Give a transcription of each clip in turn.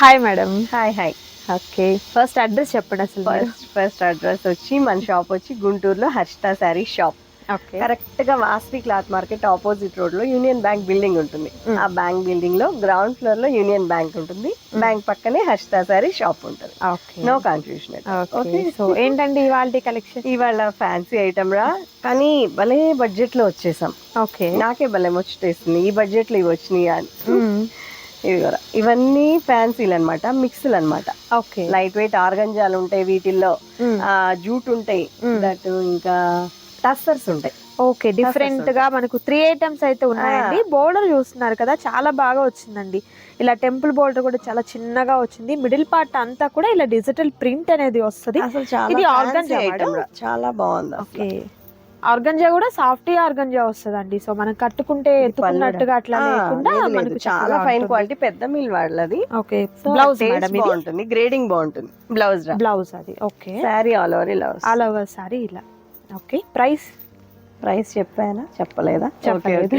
Hi madam hi hi okay first address చెప్పండి అసలు. First first address వచ్చి మన షాప్ వచ్చి గుంటూరులో హర్షిత శారీ షాప్ ఓకే కరెక్ట్గా వాస్వి క్లాత్ మార్కెట్ ఆపోజిట్ రోడ్లో యూనియన్ బ్యాంక్ బిల్డింగ్ ఉంటుంది. Mm. ఆ బ్యాంక్ బిల్డింగ్లో గ్రౌండ్ ఫ్లోర్లో యూనియన్ బ్యాంక్ ఉంటుంది. బ్యాంక్ పక్కనే హర్షిత శారీ షాప్ ఉంటుంది. Okay no confusion okay so ఏంటండి ఇవాళ కలెక్షన్ ఇవాళ ఫ్యాన్సీ ఐటమ్ రా. కానీ భలే బడ్జెట్లో వచ్చేసాం. ఓకే నాకే భలే ముచ్చటేస్తుంది. ఈ బడ్జెట్లో ఇవి వచ్చినాయి అని. ఇవి కూడా. ఇవన్నీ ఫ్యాన్సీలు అనమాట మిక్స్లు అన్నమాట. ఓకే. లైట్ వెయిట్ ఆర్గంజాలు ఉంటాయి వీటిల్లో. జూట్ ఉంటాయి. దట్ ఇంకా టస్సర్స్ ఉంటాయి. ఓకే డిఫరెంట్గా మనకు త్రీ ఐటమ్స్ అయితే ఉన్నాయండి. బోర్డర్ చూస్తున్నారు కదా చాలా బాగా వచ్చిందండి. ఇలా టెంపుల్ బోర్డర్ కూడా చాలా చిన్నగా వచ్చింది. మిడిల్ పార్ట్ అంతా కూడా ఇలా డిజిటల్ ప్రింట్ అనేది వస్తుంది. ఇది? రా. చాలా బాగుంది ఓకే. ఆర్గంజా కూడా సాఫ్ట్ ఆర్గంజా వస్తుందండి. సో మనం కట్టుకుంటే ఎత్తుకున్నట్టుగా అట్లా లేకుండా. మనకు చాలా ఫైన్ క్వాలిటీ పెద్ద మిల్ వాళ్ళది. ఓకే బ్లౌజ్ బాగుంటుంది గ్రేడింగ్ బాగుంటుంది బ్లౌజ్ బ్లౌజ్ అది ఓకే. శారీ ఆల్ ఓవర్ ఇలా ఆల్ ఓవర్ సారీ ఇలా. ఓకే ప్రైస్ ప్రైస్ చెప్పానా? చెప్పలేదా? చెప్పలేదు.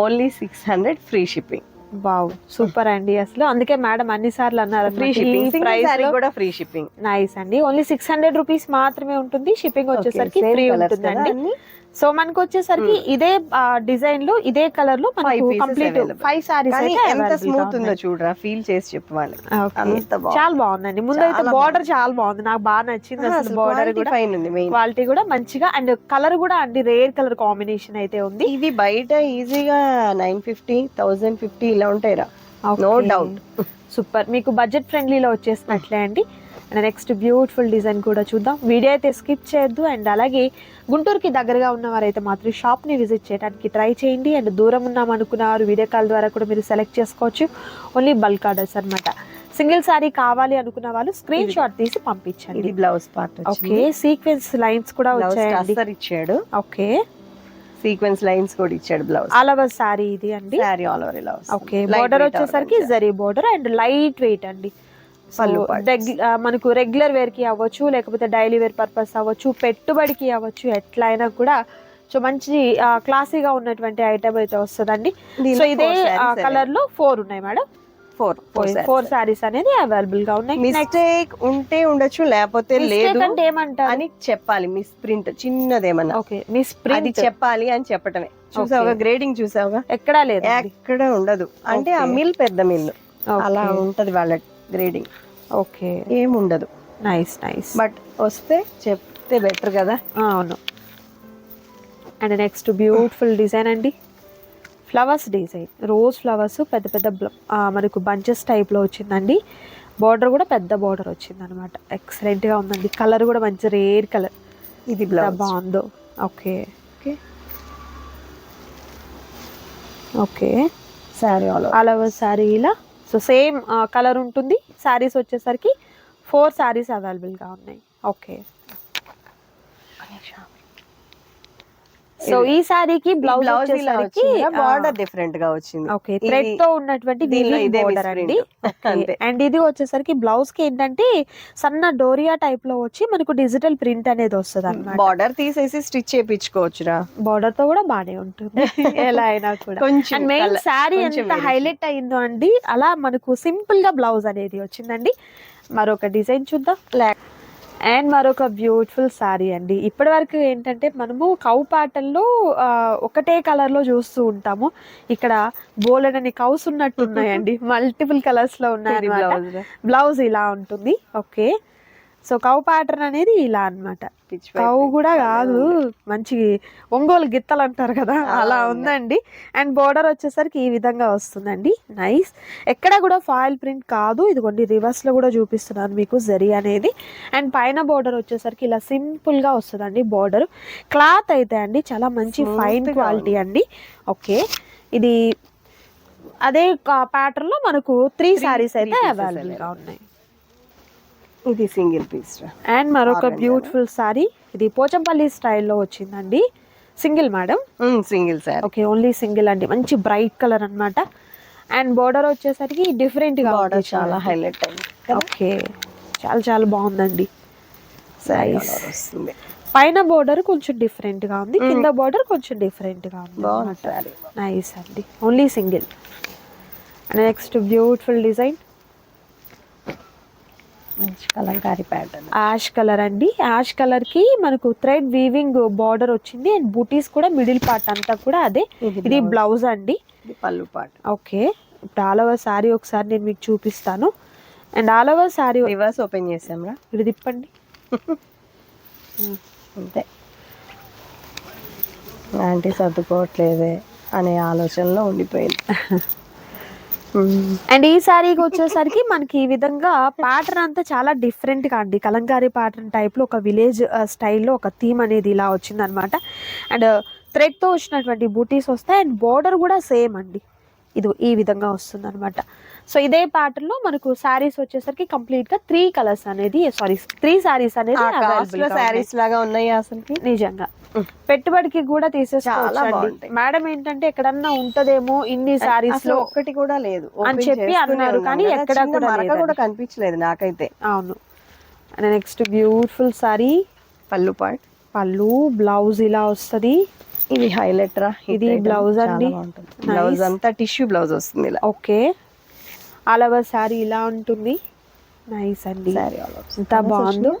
Only six hundred free shipping wow super అండి అసలు. అందుకే మేడం అన్ని సార్లు అన్నారు. ఫ్రీ షిప్పింగ్ ప్రైస్ కూడా ఫ్రీ షిప్పింగ్ నైస్ అండి. ఓన్లీ సిక్స్ హండ్రెడ్ రూపీస్ మాత్రమే ఉంటుంది. షిప్పింగ్ వచ్చేసరికి ఫ్రీ ఉంటుందండి. సో మనకు వచ్చేసరికి ఇదే డిజైన్లో ఇదే కలర్లో కంప్లీట్. ఫైవ్ సారీస్ ఎంత స్మూత్ ఉందో. చూడరా ఫీల్ చేసి చెప్పు వాళ్ళకి. Okay. అంత బాగుంది. చాలా బాగుందండి. ముందు అయితే బార్డర్ చాలా బాగుంది. నాకు బాగా నచ్చింది అసలు బార్డర్ కూడా. క్వాలిటీ కూడా మంచిగా అండ్ కలర్ కూడా అండి రేర్ కలర్ కాంబినేషన్ అయితే ఉంది. ఇవి బయట ఈజీగా నైన్ ఫిఫ్టీ థౌసండ్ ఫిఫ్టీ ఇలా ఉంటాయిరా. నో డౌట్ సూపర్ మీకు బడ్జెట్ ఫ్రెండ్లీలో వచ్చేసినట్లే అండి. అండ్ నెక్స్ట్ బ్యూటిఫుల్ డిజైన్ కూడా చూద్దాం. వీడియో అయితే స్కిప్ చేయొద్దు. అండ్ అలాగే గుంటూరుకి దగ్గరగా ఉన్న వారైతే మాత్రం షాప్ని విజిట్ చేయడానికి ట్రై చేయండి. అండ్ దూరం ఉన్నాం అనుకున్నవారు వీడియో కాల్ ద్వారా కూడా మీరు సెలెక్ట్ చేసుకోవచ్చు. ఓన్లీ బల్క్ ఆర్డర్స్ అన్నమాట. సింగిల్ సారీ కావాలి అనుకున్న వాళ్ళు స్క్రీన్ షాట్ తీసి పంపించండి. ఇది blouse part okay sequence lines కూడా వచ్చాయండి. టస్సర్ ఇచ్చాడు. ఓకే. సీక్వెన్స్ లైన్స్ కూడా ఇచ్చాడు బ్లౌజ్. ఆల్ ఓవర్ సారీ ఇది అండి. శారీ ఆల్ ఓవర్ ఇలా. ఓకే బోర్డర్ వచ్చేసరికి. Zari border and light weight అండి. మనకు రెగ్యులర్ వేర్కి అవ్వచ్చు లేకపోతే డైలీ వేర్ పర్పస్ అవ్వచ్చు పెట్టుబడికి అవ్వచ్చు ఎట్లా అయినా కూడా. సో మంచి క్లాసీగా ఉన్నటువంటి ఐటమ్ అయితే వస్తుందండి. సో ఇదే కలర్లో ఫోర్ ఉన్నాయి మేడం. ఫోర్ ఫోర్ సారీస్ అనేది అవైలబుల్గా ఉన్నాయి మిస్టేక్ ఉంటే ఉండొచ్చు లేకపోతే లేదు అంటే ఏమంటారు? అని చెప్పాలి మిస్ ప్రింట్ చిన్నదేమన్నా. ఓకే మిస్ ప్రింట్ చెప్పాలి అని చెప్పటమే. చూసావుగా? గ్రేడింగ్ చూసావుగా? ఎక్కడా లేదు ఎక్కడ ఉండదు. అంటే ఆ. మిల్ పెద్ద మిల్ అలా ఉంటది వాళ్ళ గ్రేడింగ్ ఓకే. ఏం ఉండదు నైస్ నైస్ బట్ వస్తే చెప్తే బెటర్ కదా. అవును. అండ్ నెక్స్ట్ బ్యూటిఫుల్ డిజైన్ అండి. ఫ్లవర్స్ డిజైన్ రోజ్ ఫ్లవర్స్ పెద్ద పెద్ద మనకు బంచెస్ టైప్లో వచ్చిందండి. బార్డర్ కూడా పెద్ద బార్డర్ వచ్చింది అనమాట ఎక్సలెంట్గా ఉందండి. కలర్ కూడా మంచి రేర్ కలర్ ఇది బాగుందో. Okay okay okay sari all all over sari ఇలా సో సేమ్ కలర్ ఉంటుంది. శారీస్ వచ్చేసరికి ఫోర్ శారీస్ అవైలబుల్గా ఉన్నాయి. ఓకే. సో ఈ శారీకి బ్లౌజ్ వచ్చేసరికి బార్డర్ డిఫరెంట్గా వచ్చింది ఓకే థ్రెడ్తో ఉన్నటువంటి బోర్డర్. అండి. అండ్ ఇది వచ్చేసరికి బ్లౌజ్కి ఏంటంటే సన్న డోరియా టైప్లో వచ్చి మనకు డిజిటల్ ప్రింట్ అనేది వస్తుంది అనమాట బార్డర్ తీసేసి స్టిచ్ చేయించుకోవచ్చురా బార్డర్తో కూడా బానే ఉంటుంది ఎలా అయినా కూడా కొంచెం మెయిన్ కొంచెం ఎంత. హైలైట్ అయిందో అండి అలా మనకు సింపుల్గా బ్లౌజ్ అనేది వచ్చిందండి మరొక డిజైన్ చూద్దాం. అండ్ మరొక బ్యూటిఫుల్ శారీ అండి. ఇప్పటి వరకు ఏంటంటే మనము కౌ పాటల్లో ఆ, ఒకటే కలర్లో చూస్తూ ఉంటాము. ఇక్కడ బోలెడని కౌస్ ఉన్నట్టు ఉన్నాయండి. మల్టిపుల్ కలర్స్లో ఇది ఉన్నాయి బ్లౌజ్ ఇలా ఉంటుంది. ఓకే. సో కౌ ప్యాటర్న్ అనేది ఇలా అన్నమాట. పిచ్ కౌ కూడా కాదు మంచి ఒంగోలు గిత్తలు అంటారు కదా అలా ఉంది. ఉందండి. అండ్ బోర్డర్ వచ్చేసరికి ఈ విధంగా వస్తుందండి. నైస్ ఎక్కడ కూడా ఫాయిల్ ప్రింట్ కాదు. ఇదిగోండి రివర్స్లో కూడా చూపిస్తున్నాను మీకు జరీ అనేది. అండ్ పైన బోర్డర్ వచ్చేసరికి ఇలా సింపుల్గా వస్తుందండి బోర్డర్ క్లాత్ అయితే అండి చాలా మంచి ఫైన్ క్వాలిటీ అండి. ఓకే ఇది అదే ప్యాటర్న్లో మనకు త్రీ సారీస్ అయితే three pieces అవైలబుల్గా ఉన్నాయి. ఇది సింగిల్ పీస్. అండ్ మరొక. బ్యూటిఫుల్ సారీ ఇది పోచంపల్లి స్టైల్లో వచ్చిందండి. Single madam single sari okay only single అండి. మంచి బ్రైట్ కలర్ అన్నమాట. అండ్ బోర్డర్ వచ్చేసరికి డిఫరెంట్గా బార్డర్ చాలా హైలైట్ అయింది ఓకే చాలా చాలా బాగుందండి. వస్తుంది. పైన బోర్డర్ కొంచెం డిఫరెంట్గా ఉంది. కింద బోర్డర్ కొంచెం డిఫరెంట్గా ఉంది నైస్ అండి. Only single next beautiful design మంచి కలంకారీ ప్యాటర్న్ యాష్ కలర్ అండి. యాష్ కలర్కి మనకు థ్రెడ్ వీవింగ్ బార్డర్ వచ్చింది. అండ్ బూటీస్ కూడా మిడిల్ పార్ట్ అంతా కూడా అదే. ఇది బ్లౌజ్. అండి. పళ్ళు పాట ఓకే. ఇప్పుడు ఆల్ ఓవర్ శారీ ఒకసారి నేను మీకు చూపిస్తాను. And all over sari reverse open చేసాంరా ఇది తిప్పండి. అంతే. ఆంటీ సర్దుకోవట్లేదే అనే ఆలోచనలో ఉండిపోయింది. అండ్ ఈ శారీకి వచ్చేసరికి మనకి ఈ విధంగా ప్యాటర్న్ అంతా చాలా డిఫరెంట్గా అండి. కలంకారీ ప్యాటర్న్ టైప్లో ఒక విలేజ్ స్టైల్లో ఒక థీమ్ అనేది ఇలా వచ్చింది అనమాట అండ్ థ్రెడ్తో వచ్చినటువంటి బూటీస్ వస్తాయి అండ్ బార్డర్ కూడా సేమ్ అండి. ఇది ఈ విధంగా వస్తుంది అనమాట సో ఇదే ప్యాటర్న్లో మనకు శారీస్ వచ్చేసరికి కంప్లీట్గా త్రీ కలర్స్ అనేది సారీ త్రీ శారీస్ అనేది. శారీస్ లాగా ఉన్నాయి అసలుకి. నిజంగా. పెట్టుబడికి కూడా తీసేసుకోవచ్చు. మేడం ఏంటంటే ఎక్కడన్నా ఉంటదేమో ఇన్ని శారీస్ అసలు లో ఒక్కటి కూడా లేదు. అని చెప్పి అన్నారు కానీ ఎక్కడా కూడా కనిపించలేదు నాకైతే. అవును. నెక్స్ట్ బ్యూటిఫుల్ సారీ పళ్ళు పాట్ పళ్ళు బ్లౌజ్ ఇలా వస్తది. ఇది హైలైట్ రా ఇది blouse అండి. బ్లౌజ్. అంతా టిష్యూ బ్లౌజ్ వస్తుంది ఇలా. ఓకే. ఆల్ ఓవర్ సారీ ఇలా ఉంటుంది. నైస్ అండి. ఎంత బాగుందో.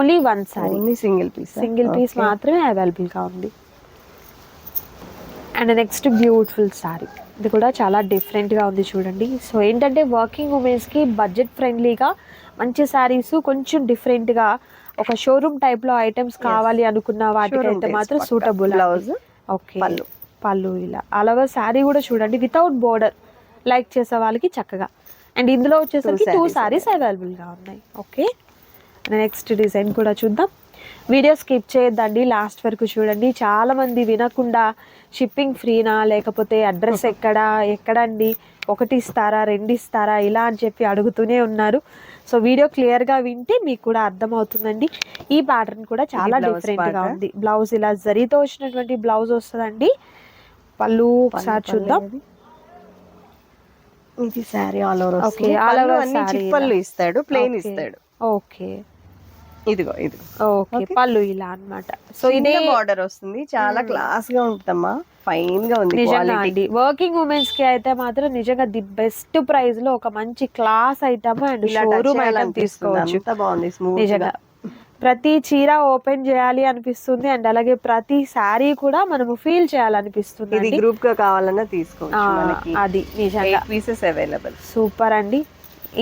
Only one sari only single piece single piece మాత్రమే అవైలబుల్గా ఉంది. అండ్ నెక్స్ట్ బ్యూటిఫుల్ సారీ ఇది కూడా చాలా డిఫరెంట్గా ఉంది చూడండి. సో ఏంటంటే వర్కింగ్ ఉమెన్స్కి బడ్జెట్ ఫ్రెండ్లీగా మంచి శారీస్ కొంచెం డిఫరెంట్గా ఒక షోరూమ్ టైప్లో ఐటమ్స్ కావాలి అనుకున్న వాటికైతే మాత్రం సూటబుల్ బ్లౌజ్ ఓకే. పళ్ళు. పళ్ళు ఇలా. అలాగే శారీ కూడా చూడండి. వితౌట్ బోర్డర్ లైక్ చేసే వాళ్ళకి చక్కగా. అండ్ ఇందులో వచ్చేసరికి టూ sarees సారీస్ అవైలబుల్గా ఉన్నాయి. ఓకే నెక్స్ట్ డిజైన్ కూడా చూద్దాం. వీడియో స్కిప్ చేయొద్దండి లాస్ట్ వరకు చూడండి. చాలా మంది వినకుండా షిప్పింగ్ ఫ్రీనా లేకపోతే అడ్రస్ ఎక్కడ ఎక్కడండి ఒకటి ఇస్తారా రెండు ఇస్తారా ఇలా అని చెప్పి అడుగుతూనే ఉన్నారు. సో వీడియో క్లియర్గా వింటే మీకు కూడా అర్థమవుతుందండి. ఈ ప్యాటర్న్ కూడా చాలా blouse డిఫరెంట్గా pattern. ఉంది. బ్లౌజ్ ఇలా జరీతో వచ్చినటువంటి బ్లౌజ్ వస్తుందండి. పళ్ళు ఒకసారి చూద్దాం. ఇది sari all over Okay, all over అన్ని ఇలా. ఇస్తాడు ప్లెయిన్. ఇస్తాడు. ఓకే. ఇదిగో ఇదిగో. ఓకే. పళ్ళు ఇలా అన్నమాట. సో ఇదే ఇదే బార్డర్ వస్తుంది. చాలా క్లాస్గా ఉంటుందమ్మా. ఫైన్గా ఉంది నిజంగా వర్కింగ్ ఉమెన్స్కి అయితే మాత్రం నిజంగా ది బెస్ట్ ప్రైస్లో ఒక మంచి class item and showroom item. తీసుకోవచ్చు. బాగుంది స్మూత్ నిజంగా. ప్రతి చీర ఓపెన్ చేయాలి అనిపిస్తుంది అండ్ అలాగే ప్రతి శారీ కూడా మనము ఫీల్ చేయాలనిపిస్తుంది ఇది. గ్రూప్గా కావాలన్నా తీసుకోవచ్చు అది నిజంగా. పీసెస్ అవైలబుల్ సూపర్ అండి.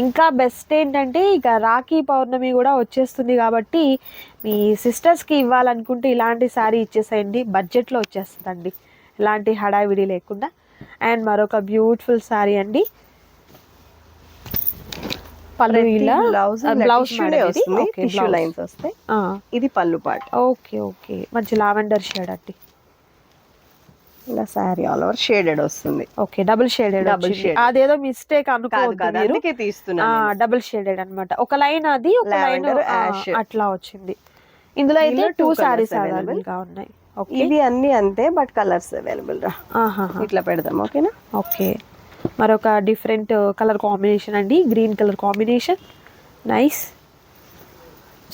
ఇంకా బెస్ట్ ఏంటంటే ఇక రాఖీ పౌర్ణమి కూడా వచ్చేస్తుంది కాబట్టి మీ సిస్టర్స్కి ఇవ్వాలనుకుంటే ఇలాంటి శారీ ఇచ్చేసేయండి. బడ్జెట్లో వచ్చేస్తుందండి. ఎలాంటి హడావిడి లేకుండా. అండ్ మరొక బ్యూటిఫుల్ శారీ అండి. పళ్ళు ఇలా బ్లౌజ్ బ్లౌజ్ వస్తుంది. టిష్యూ లైన్స్ వస్తాయి. ఇది పళ్ళు పాట. ఓకే ఓకే మంచి లావెండర్ షేడ్ అండి. ఇలా శారీ ఆల్ ఓవర్ షేడెడ్ వస్తుంది. Okay double shaded Double shaded. అదేదో మిస్టేక్ అనుకోవద్దు తీస్తున్నా డబుల్ షేడెడ్ అన్నమాట. ఒక లైన్ అది ఒక లైన్. అట్లా వచ్చింది. ఇందులో అయితే టూ available. అవైలబుల్గా ఉన్నాయి. ఓకే ఇవి అన్ని అంతే బట్ కలర్స్ అవైలబుల్ రా. ఇట్లా పెడదాం ఓకేనా? ఓకే. మరొక డిఫరెంట్ కలర్ కాంబినేషన్ అండి. Green colour combination nice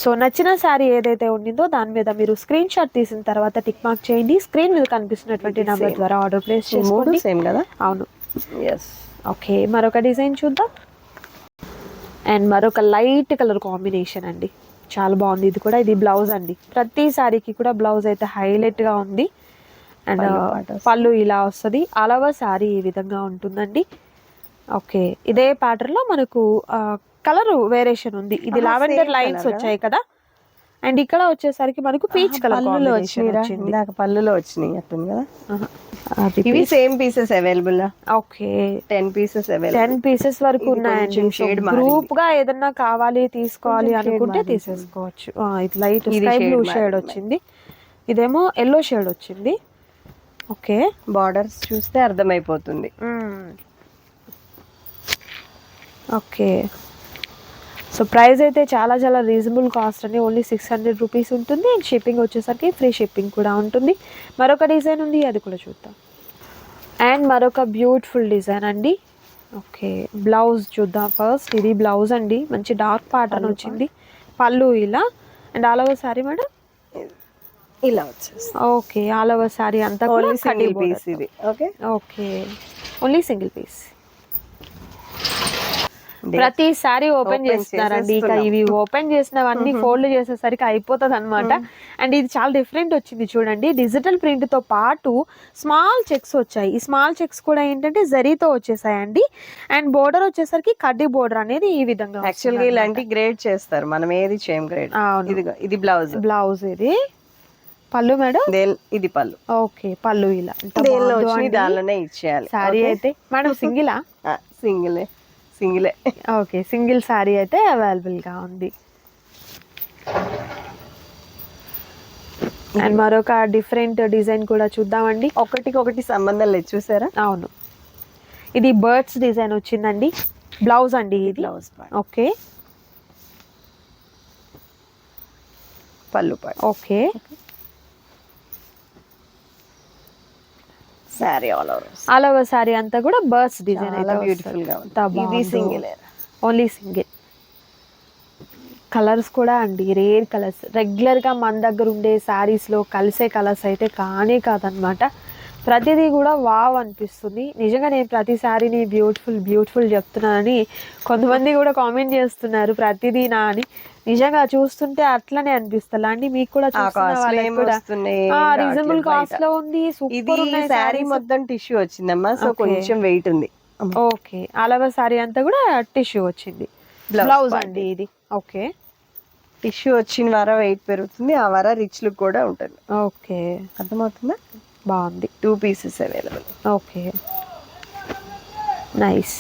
so నచ్చిన శారీ ఏదైతే ఉండిందో దాని మీద మీరు స్క్రీన్ షాట్ తీసిన తర్వాత టిక్ మార్క్ చేయండి. స్క్రీన్ మీద కనిపిస్తున్నటువంటి నెంబర్ ద్వారా ఆర్డర్ ప్లేస్ చేసుకోండి. సేమ్ కదా? అవును. ఎస్ ఓకే మరొక డిజైన్ చూద్దాం. అండ్ మరొక లైట్ కలర్ కాంబినేషన్ అండి. చాలా బాగుంది ఇది కూడా. ఇది బ్లౌజ్ అండి. ప్రతి సారీకి కూడా బ్లౌజ్ అయితే హైలైట్గా ఉంది. అండ్ పళ్ళు వస్తుంది. పళ్ళు ఇలా వస్తుంది. అలవ సారీ ఈ విధంగా ఉంటుందండి. ఓకే ఇదే ప్యాటర్న్లో మనకు కలర్ వేరియేషన్ ఉంది. ఇది లావెండర్ లైన్స్ వచ్చాయి కదా? అండ్ ఇక్కడ వచ్చేసరికి మనకు పీచ్ కలర్ పళ్ళులో వచ్చినాయి వచ్చింది. ఇందాక పళ్ళులో వచ్చినాయి అట్టుంది కదా? ఇవి same pieces available okay. Ten pieces ten pieces వరకు ఉన్నాయండి. గ్రూప్గా ఏదన్నా కావాలి తీసుకోవాలి అనుకుంటే. తీసేసుకోవచ్చు. ఇది లైట్ స్కై బ్లూ. షేడ్ వచ్చింది. ఇదేమో ఎల్లో షేడ్ వచ్చింది. ఓకే. బార్డర్స్ చూస్తే అర్థమైపోతుంది. ఓకే. సో ప్రైస్ అయితే చాలా చాలా రీజనబుల్ కాస్ట్ అండి. ఓన్లీ సిక్స్ హండ్రెడ్ రూపీస్ ఉంటుంది అండ్ షిప్పింగ్ వచ్చేసరికి ఫ్రీ షిప్పింగ్ కూడా ఉంటుంది. మరొక డిజైన్ ఉంది అది కూడా చూద్దాం. అండ్ మరొక బ్యూటిఫుల్ డిజైన్ అండి. ఓకే బ్లౌజ్ చూద్దాం ఫస్ట్ ఇది బ్లౌజ్ అండి. మంచి డార్క్ ప్యాటర్న్ వచ్చింది. పళ్ళు ఇలా. And all over sari madam ఇలా వచ్చేస్తుంది ఓకే ఆల్ ఓవర్ సారీ అంతా ఓన్లీ సింగిల్ పీస్. ఇది. Okay okay only single piece ప్రతిసారి ఓపెన్ చేస్తున్నారండి. ఇక. ఇవి ఓపెన్ చేసినవన్నీ ఫోల్డ్ చేసేసరికి అయిపోతుంది అనమాట అండ్ ఇది చాలా డిఫరెంట్ వచ్చింది చూడండి. డిజిటల్ ప్రింట్తో పాటు స్మాల్ చెక్స్ వచ్చాయి. ఈ స్మాల్ చెక్స్ కూడా ఏంటంటే జరీతో వచ్చేసాయండి. అండ్ బోర్డర్ వచ్చేసరికి కడ్డీ బోర్డర్ అనేది ఈ విధంగా యాక్చువల్గా ఇలాంటి గ్రేడ్ చేస్తారు. మనం ఏది చేయం గ్రేడ్ ఇదిగో ఇది బ్లౌజ్. బ్లౌజ్ ఇది. పళ్ళు మేడం? ఇది పళ్ళు. ఓకే పళ్ళు ఇలా. దానిలోనే ఇచ్చేయాలి. సారీ అయితే. మేడం సింగిలా? సింగిలే. సింగిలే. ఓకే సింగిల్ సారీ అయితే అవైలబుల్గా ఉంది. అండ్ మరొక డిఫరెంట్ డిజైన్ కూడా చూద్దామండి. ఒకటికి ఒకటి సంబంధం లేదు చూసారా? అవును. ఇది బర్డ్స్ డిజైన్ వచ్చిందండి. బ్లౌజ్ అండి ఇది. Blouse okay. Pallu okay. Sari all over all over sari అంతా కూడా బర్డ్స్ డిజైన్ అయితే బ్యూటిఫుల్గా ఇది. సింగిల్ ఓన్లీ సింగిల్ కలర్స్ కూడా అండి రేర్ కలర్స్ రెగ్యులర్గా మన దగ్గర ఉండే శారీస్లో కలిసే కలర్స్ అయితే కానే కాదనమాట ప్రతిదీ కూడా వావ్ అనిపిస్తుంది. నిజంగా నేను ప్రతి శారీని బ్యూటిఫుల్ బ్యూటిఫుల్ చెప్తున్నానని కొంతమంది కూడా కామెంట్ చేస్తున్నారు ప్రతిదీ నా అని. నిజంగా చూస్తుంటే అట్లనే అనిపిస్తుంది. అండి మీకు కూడా రీజనబుల్ కాస్ట్లో ఉంది సూపర్ శారీ మొత్తం టిష్యూ వచ్చిందమ్మా సో. కొంచెం వెయిట్ ఉంది. ఓకే అలవ శారీ అంతా కూడా టిష్యూ వచ్చింది. బ్లౌజ్. అండి ఇది. ఓకే టిష్యూ వచ్చిన వార వెయిట్ పెరుగుతుంది ఆ వార రిచ్ లుక్ కూడా ఉంటుంది. ఓకే అర్థమవుతుందా? బాగుంది. Two pieces available okay nice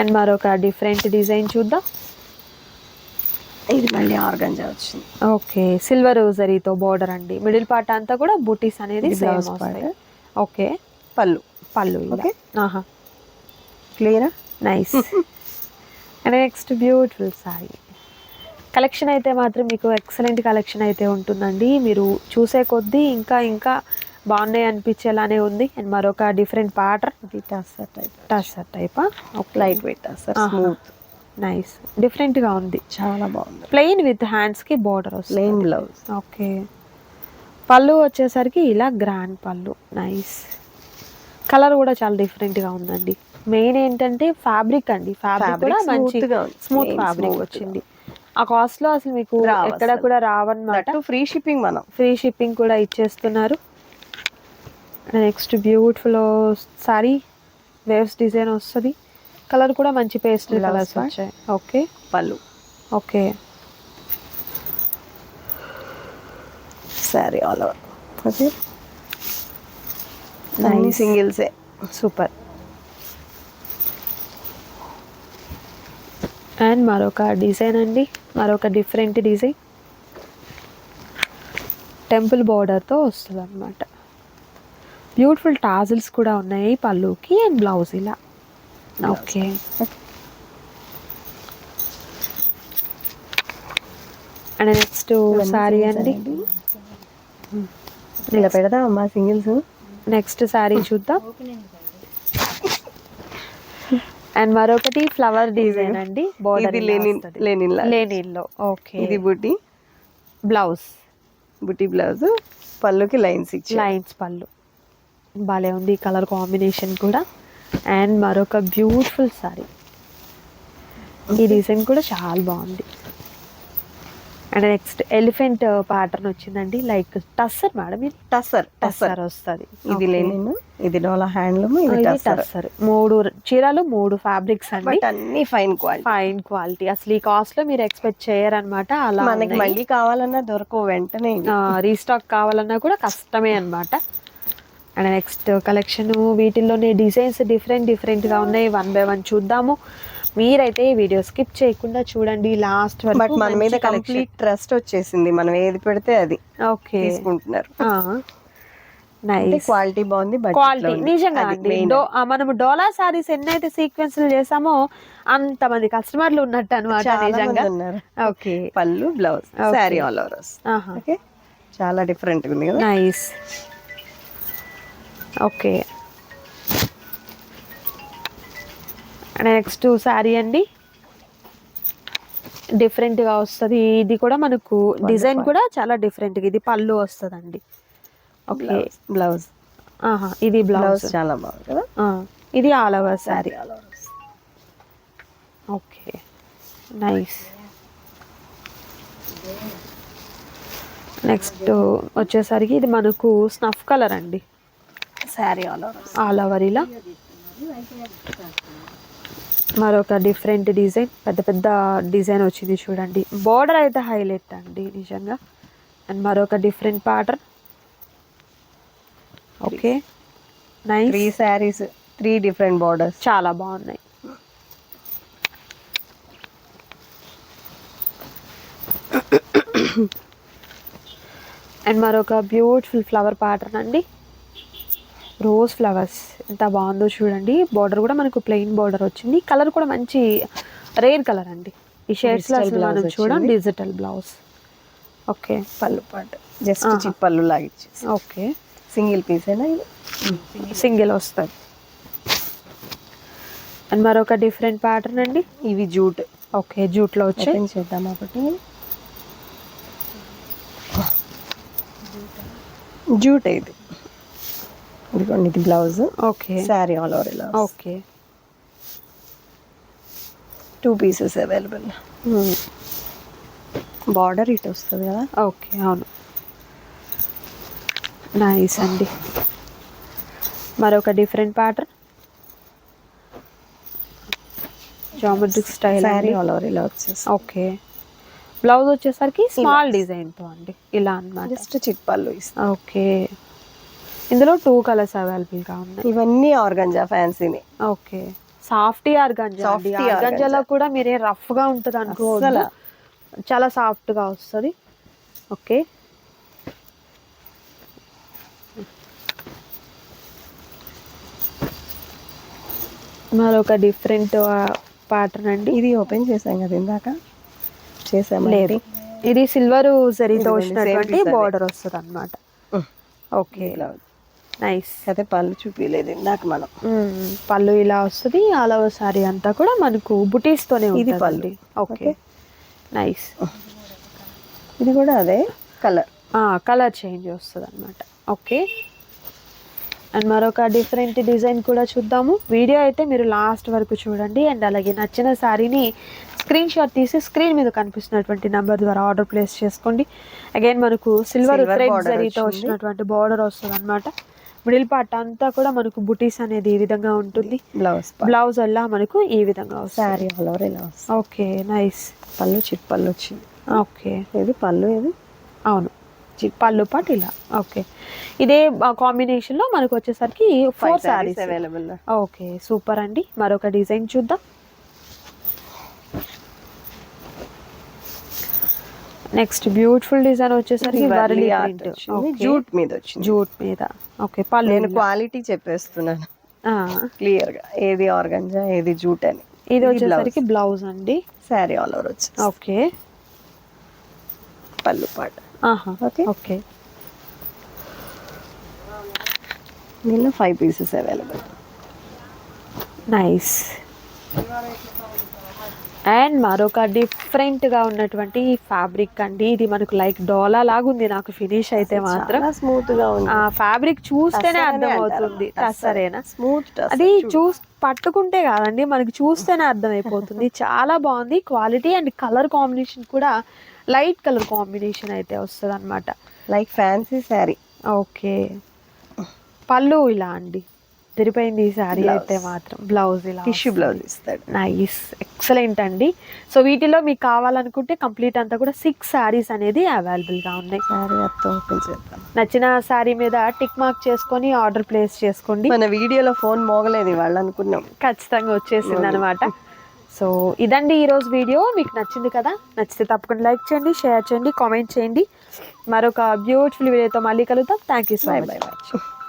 and మరొక డిఫరెంట్ డిజైన్ చూద్దాం. ఇది మళ్ళీ ఆర్గంజా వచ్చింది. ఓకే సిల్వర్ జరీతో బోర్డర్ అండి. మిడిల్ పార్ట్ అంతా కూడా బుటీస్ అనేది సేమ్ వస్తాయి. ఓకే పళ్ళు. పళ్ళు Okay. ఆహా క్లియరా nice and next beautiful sari collection అయితే మాత్రం మీకు ఎక్సలెంట్ కలెక్షన్ అయితే ఉంటుందండి. మీరు చూసే కొద్దీ ఇంకా ఇంకా బాగున్నాయి అనిపించేలానే ఉంది. అండ్ మరొక డిఫరెంట్ ప్యాటర్న్ ఇది tussar type tussar టైపా light weight tussar. Smooth nice డిఫరెంట్గా ఉంది. చాలా బాగుంది. ప్లెయిన్ విత్ హ్యాండ్స్కి బార్డర్ వస్తుంది. ప్లెయిన్ బ్లౌజ్ ఓకే పళ్ళు వచ్చేసరికి ఇలా గ్రాండ్ పళ్ళు. నైస్ కలర్ కూడా చాలా డిఫరెంట్గా ఉందండి. మెయిన్ ఏంటంటే ఫ్యాబ్రిక్ అండి. ఫ్యాబ్రిక్ కూడా మంచి smooth గా ఉంది. స్మూత్ ఫ్యాబ్రిక్ వచ్చింది. ఆ కాస్ట్లో అసలు మీకు ఎక్కడ. కూడా రావన్నమాట. ఫ్రీ షిప్పింగ్ మనం. ఫ్రీ షిప్పింగ్ కూడా ఇచ్చేస్తున్నారు. Next beautiful sari waves design వస్తుంది. కలర్ కూడా మంచి పేస్టల్ Blouse కలర్స్. వచ్చాయి. Okay pallu. Okay sari all over okay అన్ని. సింగిల్సే సూపర్ అండ్ మరొక డిజైన్ అండి. మరొక డిఫరెంట్ డిజైన్ టెంపుల్ బార్డర్తో వస్తుంది అనమాట బ్యూటిఫుల్ టాజిల్స్ కూడా ఉన్నాయి పళ్ళుకి అండ్ బ్లౌజ్ ఇలా. ఓకే అండ్ నెక్స్ట్ సారీ అండి. ఇలా పెడదాం అమ్మా సింగిల్స్ నెక్స్ట్ సారీ చూద్దాం. అండ్ మరొకటి ఫ్లవర్ డిజైన్ అండి. ఇది బోర్డర్ లెనిన్ లెనిన్ లా ఓకే ఇది బుట్టి? బ్లౌజ్ బుట్టి బ్లౌజ్ పళ్ళుకి లైన్స్ ఇచ్చి లైన్స్ పళ్ళు. భలే ఉంది కలర్ కాంబినేషన్ కూడా. అండ్ మరొక బ్యూటిఫుల్ సారీ ఈ డిజైన్ కూడా చాలా బాగుంది. అండ్ నెక్స్ట్ ఎలిఫెంట్ ప్యాటర్న్ వచ్చిందండి. లైక్ టస్సర్ మేడం ఇది టసర్ టస్సర్ వస్తుంది. ఇది లెనిన్ ఇది డోలా హ్యాండ్లూమ్ ఇది ఇది టస్సర్ మూడు చీరలు మూడు ఫ్యాబ్రిక్స్ అండి. అన్ని ఫైన్ క్వాలిటీ ఫైన్ క్వాలిటీ అసలు ఈ కాస్ట్లో మీరు ఎక్స్పెక్ట్ చేయరనమాట అలా మనకి మళ్ళీ కావాలన్నా దొరకవు వెంటనే. రీస్టాక్ కావాలన్నా కూడా కష్టమే అన్నమాట. అండ్ నెక్స్ట్ కలెక్షన్ వీటిల్లోనే డిజైన్స్ డిఫరెంట్ డిఫరెంట్గా ఉన్నాయి. వన్ బై వన్ చూద్దాము. మీరైతే ఈ వీడియో స్కిప్ చేయకుండా చూడండి లాస్ట్ బట్ మన మీద కంప్లీట్ ట్రస్ట్ వచ్చేసింది. మనం ఏది పెడితే అది ఓకే. తీసుకుంటున్నారు. క్వాలిటీ బాగుంది క్వాలిటీ. నిజంగా అండి. డో- మనము డోలా సారీస్ ఎన్నైతే సీక్వెన్స్లు చేసామో అంతమంది కస్టమర్లు ఉన్నట్టు అనమాట మంది నిజంగా. Okay. Pallu blouse. Sari all over okay? చాలా డిఫరెంట్ ఉంది కదా? Nice okay. నెక్స్ట్ శారీ అండి. డిఫరెంట్గా వస్తుంది. ఇది కూడా మనకు డిజైన్ కూడా చాలా డిఫరెంట్గా ఇది పళ్ళు వస్తుందండి. ఓకే. బ్లౌజ్ ఆహా ఇది బ్లౌజ్ చాలా బాగుంది ఇది all over sari. Okay. Nice. Next వచ్చేసరికి ఇది మనకు స్నఫ్ కలర్ అండి. Sari all over all over ఇలా మరొక డిఫరెంట్ డిజైన్ పెద్ద పెద్ద డిజైన్ వచ్చింది చూడండి. బార్డర్ అయితే హైలైట్ అండి నిజంగా. అండ్ మరొక different pattern okay nice three saris three different borders చాలా బాగున్నాయి. అండ్ మరొక బ్యూటిఫుల్ ఫ్లవర్ ప్యాటర్న్ అండి. రోజ్ ఫ్లవర్స్ ఎంత బాగుందో చూడండి. బార్డర్ కూడా మనకు ప్లెయిన్ బార్డర్ వచ్చింది. కలర్ కూడా మంచి రేర్ కలర్ అండి. ఈ షేడ్స్ మనం blouse చూడం వచ్చింది. డిజిటల్ బ్లౌజ్ ఓకే పళ్ళు పాటు. జస్ట్ పళ్ళు లాగా ఇచ్చేసి. ఓకే సింగిల్ పీస్ అయినా సింగిల్ వస్తుంది అండ్ మరొక డిఫరెంట్ ప్యాటర్న్ అండి. ఇవి జూట్. ఓకే జూట్లో ఓపెన్ చేద్దాం ఒకటి. జూట్ ఇది. ఇదిగోండి ఇది blouse okay sari all over ఇలా okay two pieces available border ఇటు వస్తుంది కదా? ఓకే అవును. నైస్ అండి. మరొక different pattern geometric style sari all over ఇలా వచ్చేసి ఓకే బ్లౌజ్ వచ్చేసరికి స్మాల్ డిజైన్తో అండి. ఇలా అన్నమాట. జస్ట్ చిట్ పళ్ళు ఇస్తాం. ఓకే ఇందులో టూ కలర్స్ అవైలబుల్గా ఉన్నాయి. ఇవన్నీ ఆర్గంజా ఫ్యాన్సీని. ఓకే. Soft organza. ఆర్గంజాలో కూడా మీరే రఫ్గా ఉంటుంది అస్సలు. చాలా సాఫ్ట్గా వస్తుంది. ఓకే. మరొక డిఫరెంట్ ప్యాటర్న్ అండి. ఇది ఓపెన్ చేసాం కదా ఇందాక? చేసాము లేదు. ఇది సిల్వర్ జరీతో వచ్చినటువంటి. బార్డర్ వస్తుంది అనమాట ఓకే. నైస్ అయితే పళ్ళు చూపించలేదు ఇందాక మనం. పళ్ళు ఇలా వస్తుంది ఆల్ ఓవర్ సారీ అంతా కూడా మనకు బుటీస్ తోనే ఇది పళ్ళు. ఓకే. నైస్ ఇది కూడా అదే కలర్. కలర్ చేంజ్ వస్తుంది అనమాట ఓకే. అండ్ మరొక డిఫరెంట్ డిజైన్ కూడా చూద్దాము. వీడియో అయితే మీరు లాస్ట్ వరకు చూడండి. అండ్ అలాగే నచ్చిన శారీని స్క్రీన్ షాట్ తీసి స్క్రీన్ మీద కనిపిస్తున్నటువంటి నెంబర్ ద్వారా ఆర్డర్ ప్లేస్ చేసుకోండి. అగైన్ మనకు సిల్వర్ థ్రెడ్ జరీతో. వచ్చినటువంటి బార్డర్ వస్తుంది అనమాట మిడిల్ పార్ట్ అంతా కూడా మనకు బుటీస్ అనేది ఈ విధంగా ఉంటుంది. బ్లౌజ్ బ్లౌజ్ అలా మనకు ఈ విధంగా వస్తుంది. శారీ ఆల్ ఓవర్ ఇలా okay nice. Pallu chit pallu వచ్చింది. ఓకే. ఇది పళ్ళు ఇది అవును. పళ్ళు పాటు ఇలా. ఓకే. ఇదే కాంబినేషన్లో మనకు వచ్చేసరికి four saris saris available okay super అండి. మరొక డిజైన్ చూద్దాం. నెక్స్ట్ బ్యూటిఫుల్ డిజైన్ వచ్చేసరికి వరలి ప్రింట్ జూట్ మీద వచ్చింది. జూట్ మీద. ఓకే పళ్ళు నేను. క్వాలిటీ చెప్పేస్తున్నాను. ఆ, క్లియర్గా. ఏది ఆర్గంజా ఏది జూట్ అని. ఇది వచ్చేసరికి బ్లౌజ్ అండి. శారీ ఆల్ ఓవర్ వచ్చి ఓకే పళ్ళు పాట. ఆహా. ఓకే ఓకే దీనిలో five pieces available nice and మరొక డిఫరెంట్గా ఉన్నటువంటి ఫ్యాబ్రిక్ అండి. ఇది మనకు లైక్ డోలా లాగా ఉంది నాకు ఫినిష్ అయితే మాత్రం. చాలా స్మూత్గా ఉంది. ఆ ఫ్యాబ్రిక్ చూస్తేనే టస్సర్ అర్థం అనే అవుతుంది. అంటారు. టస్సరేనా స్మూత్ అది చూస్ పట్టుకుంటే కాదండి మనకి చూస్తేనే అర్థం అయిపోతుంది చాలా బాగుంది క్వాలిటీ అండ్ కలర్ కాంబినేషన్ కూడా లైట్ కలర్ కాంబినేషన్ అయితే వస్తుంది అనమాట లైక్ ఫ్యాన్సీ శారీ. ఓకే. పళ్ళు ఇలా అండి. తిరిపోయింది ఈ శారీ. అయితే మాత్రం. బ్లౌజ్ ఇలా టిష్యూ బ్లౌజ్ ఇస్తాడు. నైస్ ఎక్సలెంట్ అండి. సో వీటిలో మీకు కావాలనుకుంటే కంప్లీట్ అంతా కూడా సిక్స్ శారీస్ అనేది available గా ఉన్నాయి. శారీ ఓపెన్ చేద్దాం. నచ్చిన శారీ మీద టిక్ మార్క్ చేసుకొని ఆర్డర్ ప్లేస్ చేసుకోండి. మన వీడియోలో ఫోన్ మోగలేదు ఇవాళ అనుకున్నాం. ఖచ్చితంగా వచ్చేసింది అనమాట సో ఇదండి ఈరోజు వీడియో. మీకు నచ్చింది కదా నచ్చితే తప్పకుండా లైక్ చేయండి షేర్ చేయండి కామెంట్ చేయండి. మరొక బ్యూటిఫుల్ వీడియోతో మళ్ళీ కలుద్దాం. Thank you so much